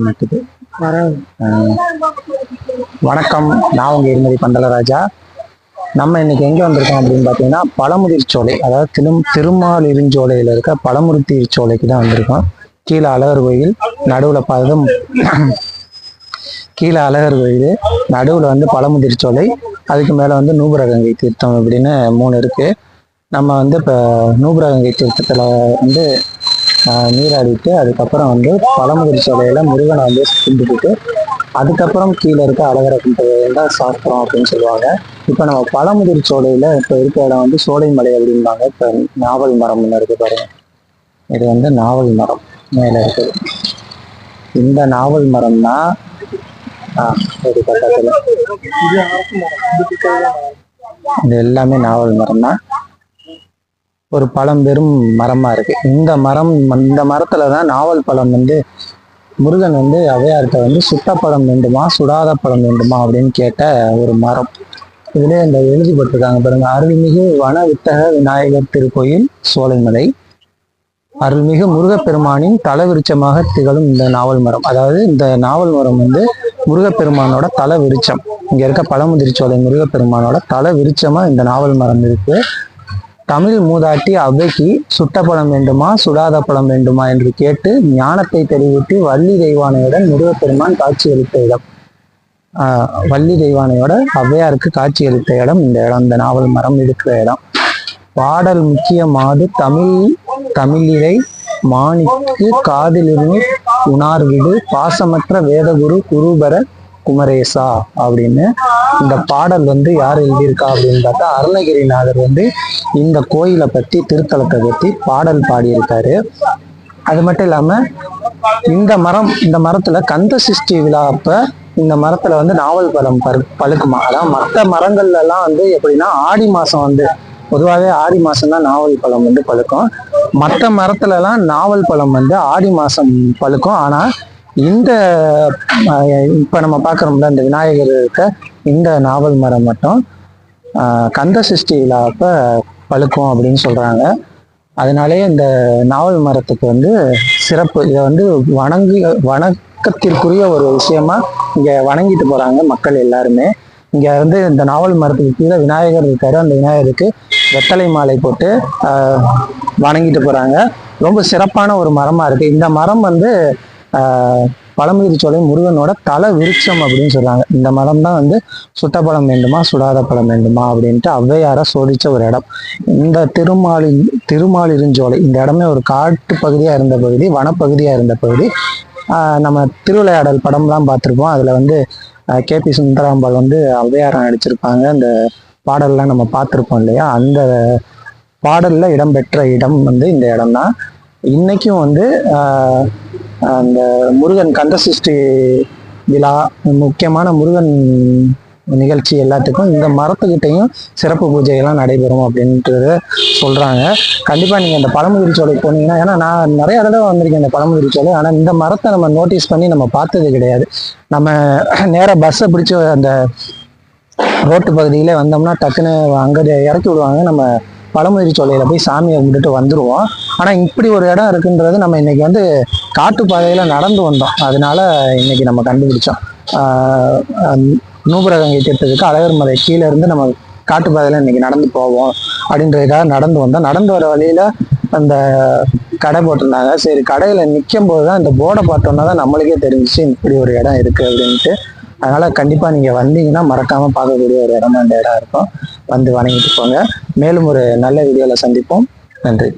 இருக்குது வணக்கம். நான் உங்க இருமதி பண்டலராஜா. நம்ம இன்னைக்கு எங்க வந்திருக்கோம் அப்படின்னு பார்த்தீங்கன்னா பழமுதிர் சோலை அதாவது திரும் திருமால் இருஞ்சோலையில இருக்க பழமுதிர் சோலைக்கு தான் வந்திருக்கோம். கீழே அழகர் கோயில் நடுவில் பார்த்ததும் கீழே அழகர் கோயில் நடுவில் வந்து பழமுதிர் சோலை அதுக்கு மேலே வந்து நூபுரகங்கை தீர்த்தம் அப்படின்னு மூணு இருக்கு. நம்ம வந்து இப்போ நூபுரகங்கை தீர்த்தத்தில் வந்து நீராடிட்டு அதுக்கப்புறம் வந்து பழமுதிர் சோலையில முருகனை வந்து கும்பிட்டுட்டு அதுக்கப்புறம் கீழே இருக்க அழகரை கும்பிட்டு தான் சாஸ்திரம் அப்படின்னு சொல்லுவாங்க. இப்போ நம்ம பழமுதிர் சோலையில இப்போ இருக்க இடம் வந்து சோலை மலை அப்படிம்பாங்க. இப்போ நாவல் மரம் ஒன்று இருக்கு பாருங்க. இது வந்து நாவல் மரம் மேலே இருக்குது இந்த நாவல் மரம்னா ஆ, இது இது எல்லாமே நாவல் மரம் தான் ஒரு பழம்பெரும் மரமா இருக்கு. இந்த மரம் இந்த மரத்தில் தான் நாவல் பழம் வந்து முருகன் வந்து அவையார்கிட்ட வந்து சுட்டப்பழம் வேண்டுமா சுடாத பழம் வேண்டுமா அப்படின்னு கேட்ட ஒரு மரம். இதுல இந்த எழுதிப்பட்டிருக்காங்க பாருங்க. அருள்மிகு வன வித்தக விநாயகர் திருக்கோயில் சோலைமலை. அருள்மிகு முருகப்பெருமானின் தலவிருச்சமாக திகழும் இந்த நாவல் மரம். அதாவது இந்த நாவல் மரம் வந்து முருகப்பெருமானோட தல விருச்சம் இங்க இருக்க பழமுதிர்ச்சோலை முருகப்பெருமானோட தல விருச்சமா இந்த நாவல் மரம் இருக்கு. தமிழ் மூதாட்டி அவ்வைக்கு சுட்ட பழம் வேண்டுமா சுடாத பழம் வேண்டுமா என்று கேட்டு ஞானத்தை தெளிவிட்டு வள்ளி தெய்வானையுடன் முருகப்பெருமான் காட்சியளித்த இடம். ஆஹ் வள்ளி தெய்வானையோட ஔவையாருக்கு காட்சியளித்த இடம் இந்த இடம். இந்த நாவல் மரம் இருக்கிற இடம். பாடல் முக்கியமாது தமிழ் தமிழிலை மாணிக்கு காதிலிருந்து உணார்விடு. பாசமற்ற வேதகுரு குருபர குமரேசா அப்படின்னு இந்த பாடல் வந்து யார் எழுதியிருக்கா அப்படின்னு பார்த்தா அருணகிரிநாதர் வந்து இந்த கோயிலை பத்தி திருத்தலத்தை பத்தி பாடல் பாடியிருக்காரு. அது மட்டும் இல்லாம இந்த மரம் இந்த மரத்துல கந்த சிருஷ்டி விழா அப்ப இந்த மரத்துல வந்து நாவல் பழம் பரு பழுக்குமா? அதான் மற்ற மரங்கள்ல எல்லாம் வந்து எப்படின்னா ஆடி மாசம் வந்து பொதுவாகவே ஆடி மாசம் தான் நாவல் பழம் வந்து பழுக்கும். மற்ற மரத்துல எல்லாம் நாவல் பழம் வந்து ஆடி மாசம் பழுக்கும். ஆனா இந்த இப்போ நம்ம பார்க்குறோம்ல இந்த விநாயகர் இருக்க இந்த நாவல் மரம் மட்டும் கந்த சஷ்டி விழாப்ப பழுக்கும் அப்படின்னு சொல்கிறாங்க அதனாலேயே இந்த நாவல் மரத்துக்கு வந்து சிறப்பு. இதை வந்து வணங்கு வணக்கத்திற்குரிய ஒரு விஷயமா இங்கே வணங்கிட்டு போகிறாங்க மக்கள் எல்லாருமே. இங்கே வந்து இந்த நாவல் மரத்துக்கு கீழே விநாயகர் இருக்காரு. அந்த விநாயகருக்கு வெத்தலை மாலை போட்டு வணங்கிட்டு போகிறாங்க ரொம்ப சிறப்பான ஒரு மரமாக இருக்குது இந்த மரம் வந்து பழமுதிர் சோலை முருகனோட தல விருட்சம் அப்படின்னு சொல்றாங்க. இந்த மரம் தான் வந்து சுட்ட பழம் வேண்டுமா சுடாத பழம் வேண்டுமா அப்படின்ட்டு ஔவையார சோதிச்ச ஒரு இடம். இந்த திருமாலி திருமாலிருஞ்சோலை இந்த இடமே ஒரு காட்டு பகுதியா இருந்த பகுதி வனப்பகுதியா இருந்த பகுதி. ஆஹ் நம்ம திருவிளையாடல் படம்லாம் பார்த்துருப்போம். அதுல வந்து கே பி சுந்தராம்பாள் வந்து ஔவையாரம் நடிச்சிருப்பாங்க. அந்த பாடல்லாம் நம்ம பார்த்துருப்போம் இல்லையா? அந்த பாடல்ல இடம்பெற்ற இடம் வந்து இந்த இடம் தான் இன்னைக்கும் வந்து ஆஹ் அந்த முருகன் கந்தசஷ்டி விழா முக்கியமான முருகன் நிகழ்ச்சி எல்லாத்துக்கும் இந்த மரத்துக்கிட்டையும் சிறப்பு பூஜைகள்லாம் நடைபெறும் அப்படின்றத சொல்கிறாங்க கண்டிப்பாக நீங்கள் இந்த பழமுதிரி சோலை போனீங்கன்னா ஏன்னா நான் நிறைய தடவை வந்திருக்கேன் இந்த பழமுதிரி சோலை ஆனால் இந்த மரத்தை நம்ம நோட்டீஸ் பண்ணி நம்ம பார்த்தது கிடையாது. நம்ம நேராக பஸ்ஸை பிடிச்சி அந்த ரோட்டு பகுதியிலே வந்தோம்னா டக்குன்னு அங்கே இறக்கி விடுவாங்க. நம்ம பழமுதிரி சோலையில் போய் சாமியை கும்பிட்டுட்டு வந்துடுவோம் ஆனால் இப்படி ஒரு இடம் இருக்குன்றது நம்ம இன்னைக்கு வந்து காட்டு நடந்து வந்தோம். அதனால இன்னைக்கு நம்ம கண்டுபிடிச்சோம். நூபுரகங்கை தீர்த்தத்துக்கு அழகர் மலை கீழே இருந்து நம்ம காட்டு பாதையில இன்னைக்கு நடந்து போவோம் அப்படின்றதுக்காக நடந்து வந்தோம். நடந்து வர வழியில அந்த கடை போட்டிருந்தாங்க. சரி கடையில் நிற்கும் போது தான் இந்த போர்டை பார்த்தோன்னா தான் நம்மளுக்கே தெரிஞ்சிச்சு இப்படி ஒரு இடம் இருக்குது அப்படின்ட்டு. அதனால கண்டிப்பா நீங்க வந்தீங்கன்னா மறக்காம பார்க்கக்கூடிய ஒரு இடமா இந்த இடம் இருக்கும். வந்து வணங்கிட்டு போங்க மேலும் ஒரு நல்ல வீடியோல சந்திப்போம். நன்றி.